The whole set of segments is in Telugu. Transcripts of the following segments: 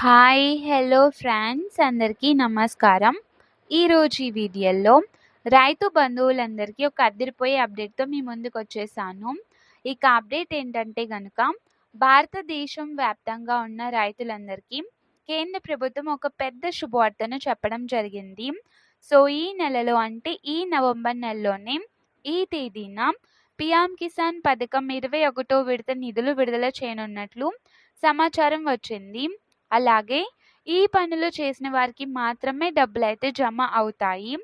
హాయ్ హలో ఫ్రెండ్స్ అందరికీ నమస్కారం. ఈరోజు ఈ వీడియోలో రైతు బంధువులందరికీ ఒక అద్దరిపోయే అప్డేట్తో మీ ముందుకు వచ్చేసాను. ఇక అప్డేట్ ఏంటంటే కనుక భారతదేశం వ్యాప్తంగా ఉన్న రైతులందరికీ కేంద్ర ప్రభుత్వం ఒక పెద్ద శుభవార్తను చెప్పడం జరిగింది. సో ఈ నెలలో అంటే ఈ నవంబర్ నెలలోనే ఈ తేదీన పిఎం కిసాన్ పథకం ఇరవై ఒకటో విడత నిధులు విడుదల చేయనున్నట్లు సమాచారం వచ్చింది. అలాగే ఈ పనులు చేసిన వారికి మాత్రమే డబ్బులు అయితే జమ అవుతాయి.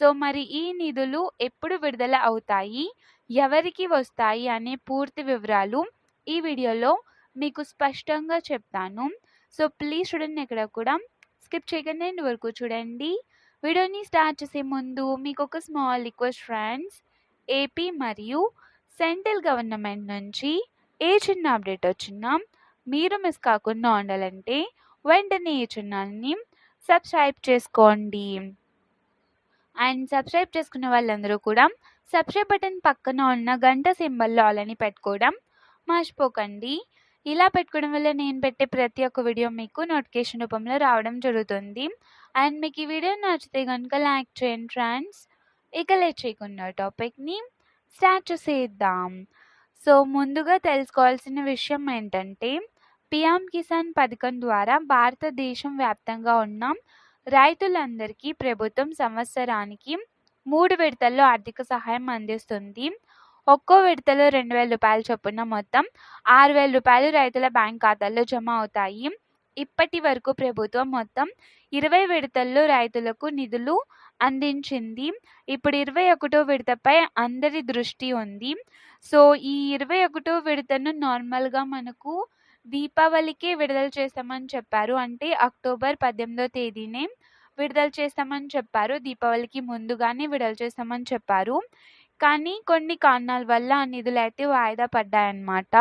సో మరి ఈ నిధులు ఎప్పుడు విడుదల అవుతాయి? ఎవరికి వస్తాయి? అనే పూర్తి వివరాలు ఈ వీడియోలో మీకు స్పష్టంగా చెప్తాను. సో ప్లీజ్ చూడండి ఇక్కడ కూడా. స్కిప్ చేయకుండా ఎండ్ వరకు చూడండి. వీడియోని స్టార్ట్ చేసే ముందు మీకు ఒక స్మాల్ రిక్వెస్ట్ ఫ్రెండ్స్. ఏపీ మరియు సెంట్రల్ గవర్నమెంట్ నుంచి ఏ చిన్న అప్డేట్ వచ్చినా మీరు మిస్ కాకుండా ఉండాలంటే వెంటనే ఈ ఛానల్ని సబ్స్క్రైబ్ చేసుకోండి. అండ్ సబ్స్క్రైబ్ చేసుకున్న వాళ్ళందరూ కూడా సబ్స్క్రైబ్ బటన్ పక్కన ఉన్న గంట సింబల్లో ఆలని పెట్టుకోవడం మర్చిపోకండి. ఇలా పెట్టుకోవడం వల్ల నేను పెట్టే ప్రతి ఒక్క వీడియో మీకు నోటిఫికేషన్ రూపంలో రావడం జరుగుతుంది. అండ్ మీకు ఈ వీడియో నచ్చితే కనుక లైక్ చేయండి ఫ్రెండ్స్. ఇక లేట్ చేయకుండా టాపిక్ని స్టార్ట్ చేసేద్దాం. సో ముందుగా తెలుసుకోవాల్సిన విషయం ఏంటంటే పిఎం కిసాన్ పథకం ద్వారా భారతదేశం వ్యాప్తంగా ఉన్న రైతులందరికీ ప్రభుత్వం సంవత్సరానికి మూడు విడతల్లో ఆర్థిక సహాయం అందిస్తుంది. ఒక్కో విడతలో రెండు వేల రూపాయల చొప్పున మొత్తం ఆరు వేల రూపాయలు రైతుల బ్యాంక్ ఖాతాల్లో జమ అవుతాయి. ఇప్పటి వరకు ప్రభుత్వం మొత్తం ఇరవై విడతల్లో రైతులకు నిధులు అందించింది. ఇప్పుడు ఇరవై ఒకటో విడతపై అందరి దృష్టి ఉంది. సో ఈ ఇరవై ఒకటో విడతను నార్మల్గా మనకు దీపావళికే విడుదల చేస్తామని చెప్పారు. అంటే అక్టోబర్ పద్దెనిమిదో తేదీనే విడుదల చేస్తామని చెప్పారు. దీపావళికి ముందుగానే విడుదల చేస్తామని చెప్పారు. కానీ కొన్ని కారణాల వల్ల ఆ నిధులు అయితే వాయిదా పడ్డాయన్నమాట.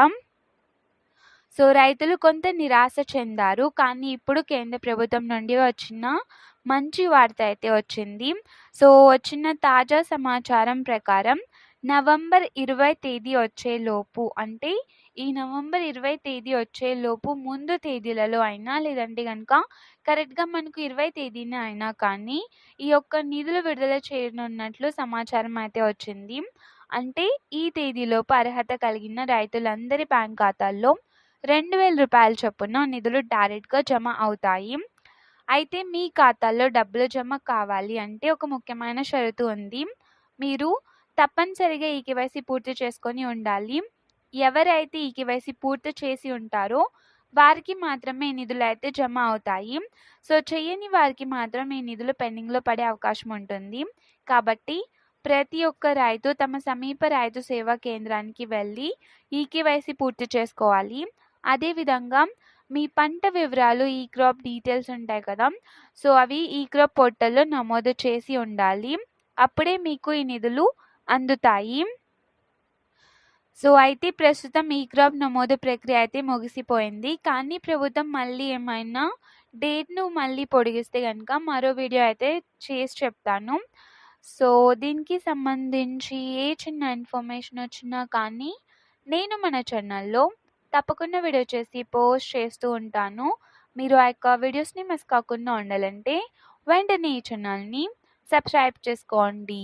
సో రైతులు కొంత నిరాశ చెందారు. కానీ ఇప్పుడు కేంద్ర ప్రభుత్వం నుండి వచ్చిన మంచి వార్త అయితే వచ్చింది. సో వచ్చిన తాజా సమాచారం ప్రకారం నవంబర్ ఇరవై తేదీ వచ్చేలోపు అంటే ఈ నవంబర్ ఇరవై తేదీ వచ్చేలోపు ముందు తేదీలలో అయినా లేదంటే కనుక కరెక్ట్గా మనకు ఇరవై తేదీన అయినా కానీ ఈ యొక్క నిధులు విడుదల చేయనున్నట్లు సమాచారం అయితే వచ్చింది. అంటే ఈ తేదీలోపు అర్హత కలిగిన రైతులందరి బ్యాంక్ ఖాతాల్లో రెండు వేల రూపాయల చొప్పున నిధులు డైరెక్ట్గా జమ అవుతాయి. అయితే మీ ఖాతాల్లో డబ్బులు జమ కావాలి అంటే ఒక ముఖ్యమైన షరతు ఉంది. మీరు తప్పనిసరిగా ఈ కేవైసీ పూర్తి చేసుకొని ఉండాలి. ఎవరైతే ఈ కేవైసీ పూర్తి చేసి ఉంటారో వారికి మాత్రమే నిధులు అయితే జమ అవుతాయి. సో చేయని వారికి మాత్రం ఈ నిధులు పెండింగ్లో పడే అవకాశం ఉంటుంది. కాబట్టి ప్రతి ఒక్క రైతు తమ సమీప రైతు సేవా కేంద్రానికి వెళ్ళి ఈ కేవైసీ పూర్తి చేసుకోవాలి. అదేవిధంగా మీ పంట వివరాలు ఈ క్రాప్ డీటెయిల్స్ ఉంటాయి కదా సో అవి ఈ క్రాప్ పోర్టల్లో నమోదు చేసి ఉండాలి. అప్పుడే మీకు ఈ నిధులు అందుతాయి. సో అయితే ప్రస్తుతం ఈ క్రాప్ నమోదు ప్రక్రియ అయితే ముగిసిపోయింది. కానీ ప్రభుత్వం మళ్ళీ ఏమైనా డేట్ను మళ్ళీ పొడిగిస్తే కనుక మరో వీడియో అయితే చేసి చెప్తాను. సో దీనికి సంబంధించి ఏ చిన్న ఇన్ఫర్మేషన్ వచ్చినా కానీ నేను మన ఛానల్లో తప్పకుండా వీడియో చేసి పోస్ట్ చేస్తూ ఉంటాను. మీరు ఆ యొక్క వీడియోస్ని మిస్ కాకుండా ఉండాలంటే వెంటనే ఈ ఛానల్ని సబ్స్క్రైబ్ చేసుకోండి.